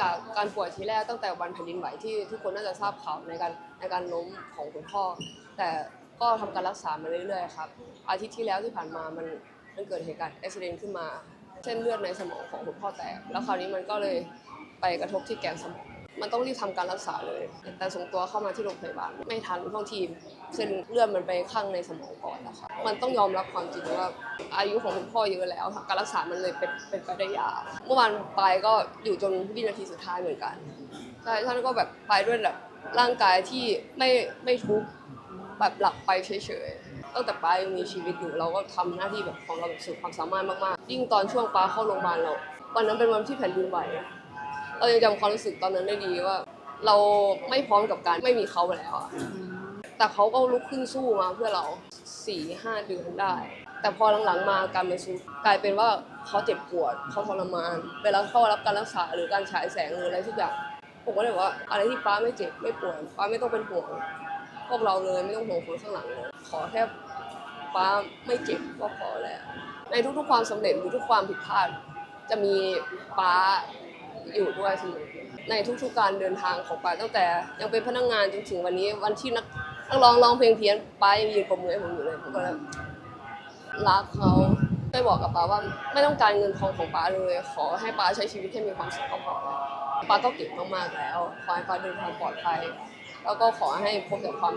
จากการป่วยทีแรกตั้งแต่วันแผ่นดินไหวที่ทุกคนน่าจะทราบข่าวในการในการล้มของคุณพ่อ แต่ก็ทำการรักษามาเรื่อยๆครับอาทิตย์ที่แล้วที่ผ่านมามันมันเกิดเหตุการณ์อุบิเหตุขึ้นมา เส้นเลือดในสมองของคุณพ่อแตกแล้วคราวนี้มันก็เลยไปกระทบที่แกนสมองมันต้องรีบทำการรักษาเลย แต่ส่งตัวเข้ามาที่โรงพยาบาลไม่ทันบางทีเส้นเลือดมันไปข้างในสมองก่อนนะคะมันต้องยอมรับความจริงว่า อายุของคุณพ่อเยอะแล้วการรักษามันเลยเป็นเป็นไปได้ยากเมื่อวานไปก็อยู่จนวินาทีสุดท้ายเหมือนกันใช่ท่านก็แบบไปด้วยแบบร่างกายที่ไม่ไม่ทุกข์แบบหลับไปเฉยๆตั้งแต่ป้ายังมีชีวิตอยู่เราก็ทำหน้าที่แบบของเราแบบสุดความสามารถมากๆ ยิ่งตอนช่วงป้าเข้าโรงพยาบาลเราวันนั้นเป็นวันที่แผ่นดินไหวเรายังจำความรู้สึกตอนนั้นได้ดีว่า เราไม่พร้อมกับการไม่มีเขาแล้วอะแต่เขาก็ลุกขึ้นสู้มาเพื่อเรา สี่ห้าเดือนได้ แต่พอหลังๆมาการมันซุดกลายเป็นว่าเขาเจ็บปวดเขาทรมานเวลาเข้ารับการรักษาหรือการฉายแสงหรืออะไรทุกอย่างผมก็เลยว่าอะไรที่ป้าไม่เจ็บไม่ปวดป้าไม่ต้องเป็นห่วงพวกเราเลยไม่ต้องห่วงคนข้างหลังเลยขอแค่ป้าไม่เจ็บก็พอแล้ว ในทุกๆความสำเร็จหรือทุกความผิดพลาดจะมีป้าอยู่ด้วยเสมอในทุกๆการเดินทางของป้าตั้งแต่ยังเป็นพนักงานจนถึงวันนี้วันที่นัก นักร้องร้องเพลงเพี้ยนป้ายังยืนปรบมือให้ผมอยู่เลยผมก็เลยรักเขาได้บอกกับป้าว่าไม่ต้องการเงินทองของป้าเลย ขอให้ป้าใช้ชีวิตให้มีความสุขก็พอป้าก็เก่งมากๆแล้ว ขอให้ป้าเดินทางปลอดภัย แล้วก็ขอให้พบแต่ความ